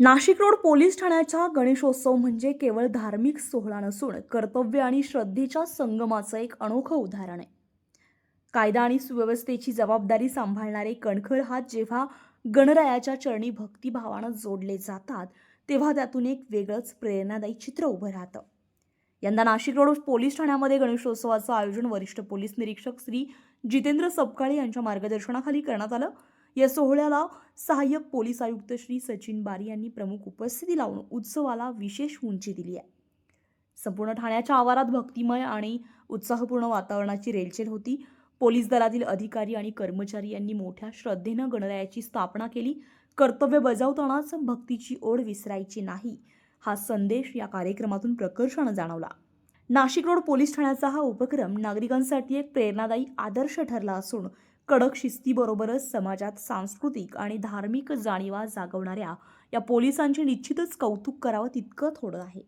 Nashik road police ठाण्याचा गणेशोत्सव म्हणजे केवळ धार्मिक सोहळा नसून कर्तव्य आणि श्रद्धेच्या संगमाचं एक अनोखं उदाहरण आहे. कायदा आणि सुव्यवस्थेची जबाबदारी सांभाळणारे कणखर हात जेव्हा गणरायाच्या चरणी भक्तिभावानं जोडले जातात तेव्हा त्यातून एक वेगळंच प्रेरणादायी चित्र उभं राहतं. यंदा नाशिक रोड पोलीस ठाण्यामध्ये गणेशोत्सवाचं आयोजन वरिष्ठ पोलीस निरीक्षक श्री जितेंद्र सबकाळे यांच्या मार्गदर्शनाखाली करण्यात आलं. या सोहळ्याला सहाय्यक पोलीस आयुक्त श्री सचिन बारी यांनी प्रमुख उपस्थिती लावून उत्सवाला विशेष उंची दिली आहे. संपूर्ण ठाण्याच्या आवारात भक्तिमय आणि उत्साहपूर्ण वातावरणाची रेलचेल होती. पोलीस दलातील अधिकारी आणि कर्मचारी यांनी मोठ्या श्रद्धेनं गणरायाची स्थापना केली. कर्तव्य बजावतानाच भक्तीची ओढ विसरायची नाही हा संदेश या कार्यक्रमातून प्रकर्षानं जाणवला. नाशिक रोड पोलीस ठाण्याचा हा उपक्रम नागरिकांसाठी एक प्रेरणादायी आदर्श ठरला असून कडक शिस्तीबरोबरच समाजात सांस्कृतिक आणि धार्मिक जाणीवा जागवणाऱ्या या पोलिसांचे निश्चितच कौतुक करावं तितकं थोडं आहे.